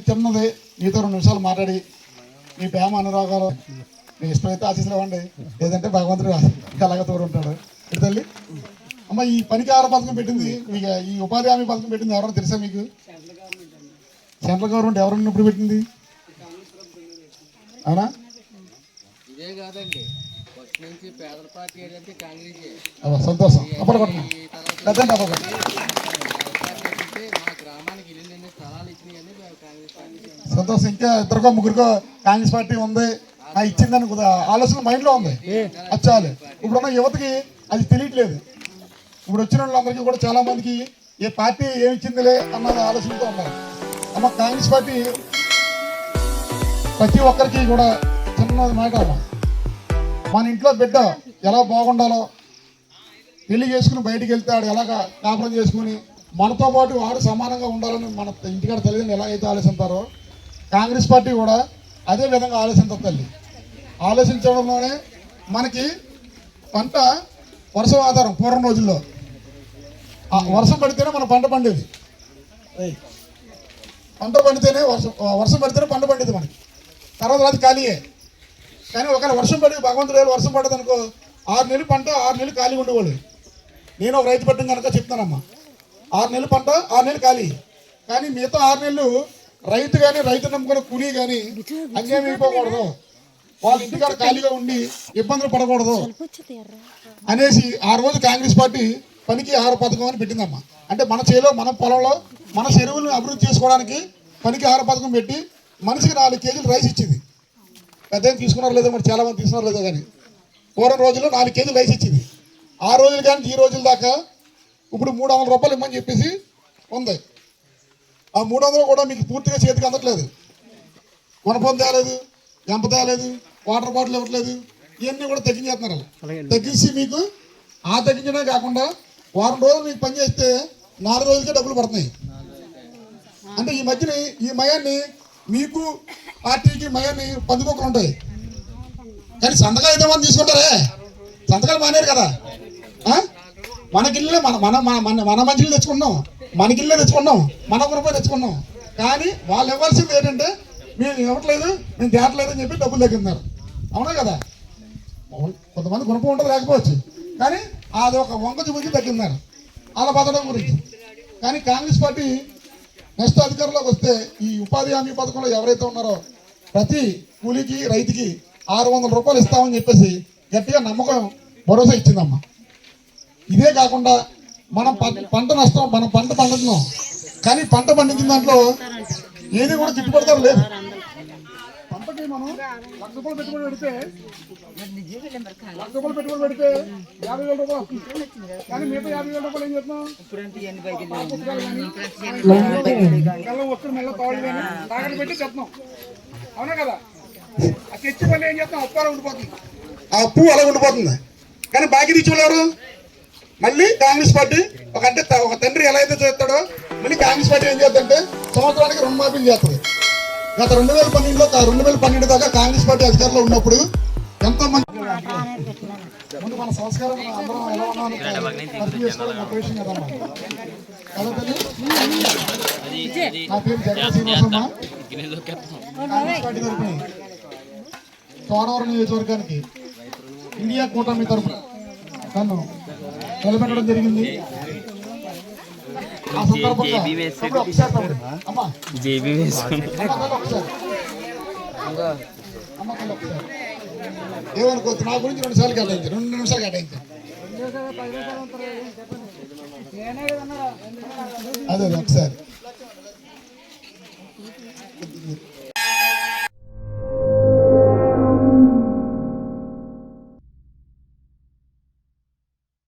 నేను చిన్నది మీతో రెండు నిమిషాలు మాట్లాడి. మీ ప్రేమ అనురాగాలు మీ ఇష్టమైతే ఆశీస్సులు ఇవ్వండి లేదంటే భగవంతుడు అలాగే తోడు ఉంటాడు ఇటు తల్లి? అమ్మ ఈ పనికి ఆహార పథకం పెట్టింది. మీకు ఈ ఉపాధి హామీ పథకం పెట్టింది ఎవరైనా తెలుసా మీకు? సెంట్రల్ గవర్నమెంట్ ఎవరు ఉన్నప్పుడు పెట్టింది? అవునా? ఇదే కాదండి. సంతోషం. అప్పుడు కొట్టండి మా గ్రామానికి సంతోషం ఇంకా ఇద్దరికో ముగ్గురికో కాంగ్రెస్ పార్టీ ఉంది. ఆ ఇచ్చిందని ఆలోచన మైండ్లో ఉంది. వచ్చాలి ఇప్పుడున్న యువతకి అది తెలియట్లేదు. ఇప్పుడు వచ్చిన వాళ్ళందరికీ కూడా చాలా మందికి ఏ పార్టీ ఏమి ఇచ్చిందిలే అన్న ఆలోచనతో ఉన్నారు. అమ్మ కాంగ్రెస్ పార్టీ ప్రతి ఒక్కరికి కూడా చిన్న మాట అమ్మ. మన ఇంట్లో బిడ్డ ఎలా బాగుండాలో పెళ్ళి చేసుకుని బయటికి వెళ్తే ఆడు ఎలాగ కాపురం చేసుకుని మనతో పాటు వాడు సమానంగా ఉండాలని మన ఇంటికాడ తల్లిదండ్రులు ఎలా అయితే ఆలోచిస్తారో కాంగ్రెస్ పార్టీ కూడా అదే విధంగా ఆలోచిస్తారు తల్లి. ఆలోచించడంలోనే మనకి పంట వర్షం ఆధారం పూర్వం రోజుల్లో. వర్షం పడితేనే మన పంట పండేది. పంట పండితేనే వర్షం వర్షం పడితేనే పంట పండేది మనకి. తర్వాత అది ఖాళీయే. కానీ ఒకవేళ వర్షం పడి భగవంతుడు వర్షం పడదు అనుకో ఆరు నెలలు పంట ఆరు నెలలు ఖాళీ ఉండేవాళ్ళు. నేను ఒక రైతు పట్టం కనుక చెప్తానమ్మా ఆరు నెలలు పంట ఆరు నెలలు ఖాళీ. కానీ మిగతా ఆరు నెలలు రైతు కానీ రైతు నమ్ముకున్న కూలీ కానీ అన్యాయం అయిపోకూడదు. వాళ్ళ ఇంటికాడ ఖాళీగా ఉండి ఇబ్బందులు పడకూడదు అనేసి ఆ రోజు కాంగ్రెస్ పార్టీ పనికి ఆహార పథకం అని పెట్టిందమ్మా. అంటే మన చేలో మన పొలంలో మన చెరువులను అభివృద్ధి చేసుకోవడానికి పనికి ఆహార పథకం పెట్టి మనిషికి నాలుగు కేజీలు రైస్ ఇచ్చింది. పెద్ద తీసుకున్నారు లేదో మరి చాలా మంది తీసుకున్నారు లేదో కానీ. పూర్వం రోజుల్లో నాలుగు కేజీలు రైస్ ఇచ్చింది. ఆ రోజులు కానీ ఈ రోజుల దాకా ఇప్పుడు మూడు వందల రూపాయలు ఇమ్మని చెప్పేసి ఉంది. ఆ మూడు వందలు కూడా మీకు పూర్తిగా చేతికి అందట్లేదు. కొనపం తేలేదు గంప తేలేదు వాటర్ బాటిల్ ఇవ్వట్లేదు ఇవన్నీ కూడా తగ్గించేస్తున్నారు. తగ్గించి మీకు ఆ తగ్గించడమే కాకుండా వారం రోజులు మీకు పని చేస్తే నాలుగు రోజులకే డబ్బులు పడుతున్నాయి. అంటే ఈ మధ్యన ఈ మయాన్ని మీకు పార్టీకి మయాన్ని పందుకోకుండా ఉంటాయి. కానీ సంతకాలు అయితే మనం తీసుకుంటారే? సంతకాలు మానేరు కదా? మనకిల్లే మన మన మన మన మన మంచిలు తెచ్చుకున్నాం. మనకిల్లే తెచ్చుకున్నాం. మన రూపాయలు తెచ్చుకున్నాం. కానీ వాళ్ళు ఇవ్వాల్సింది ఏంటంటే మేము ఇవ్వట్లేదు మేము తేటలేదు అని చెప్పి డబ్బులు తగ్గిన్నారు అవునా కదా? కొంతమంది గుణపం ఉంటుంది లేకపోవచ్చు కానీ అది ఒక వంక చూపించి తగ్గిన్నారు అలా బతకడం గురించి. కానీ కాంగ్రెస్ పార్టీ నెక్స్ట్ అధికారంలోకి వస్తే ఈ ఉపాధి హామీ పథకంలో ఎవరైతే ఉన్నారో ప్రతి కూలీకి రైతుకి ఆరు వందల రూపాయలు ఇస్తామని చెప్పేసి గట్టిగా నమ్మకం భరోసా ఇచ్చిందమ్మా. ఇదే కాకుండా మనం పంట నష్టం మనం పంట పండుతున్నాం కానీ పంట పండించిన దాంట్లో ఏది కూడా గిట్టుబడతారు లేదు. పంటకి మనం లక్ష రూపాయలు పెట్టుబడి పెడితే లక్ష రూపాయలు పెట్టుబడి పెడితే యాభై వేల రూపాయలు వస్తుంది. కానీ మిగతా యాభై వేల రూపాయలు ఏం చేస్తున్నాం? పుస్తకాలు వస్తువులు మెల్ల తాళ్ళు కానీ తాగలు పెట్టి చెప్తున్నాం. అవునా కదా? ఆ తెచ్చి మళ్ళీ ఏం చేస్తాం అప్పు అలా ఉండిపోతుంది. ఆ అప్పు అలా ఉండిపోతుంది. కానీ బాకీ తెచ్చేవాళ్ళు మళ్ళీ కాంగ్రెస్ పార్టీ ఒక అంటే ఒక తండ్రి ఎలా అయితే చేస్తాడో మళ్ళీ కాంగ్రెస్ పార్టీ ఏం చేద్దంటే సంవత్సరానికి రుణమాఫీ చేస్తుంది. గత రెండు వేల పన్నెండులో రెండు వేల పన్నెండు దాకా కాంగ్రెస్ పార్టీ అధికారంలో ఉన్నప్పుడు ఎంతో మంది ముందు మన సంస్కారం మన అందరం ఎలా ఉన్నామని పరిచయం చేసుకోవడం గొప్ప విషయం కదమ్మా. కదా తల్లి? నా పేరు జగన్ శ్రీనివాసమ్మ. కాంగ్రెస్ పార్టీ తరఫున తోరవరం నియోజకవర్గానికి ఇండియా కూటమి తరఫున నన్ను నిలబెట్టడం జరిగింది. జేబీ నా గురించి రెండు సార్లు కేటాయించి రెండు నిమిషాలు కేటాయించి. అదే ఒకసారి.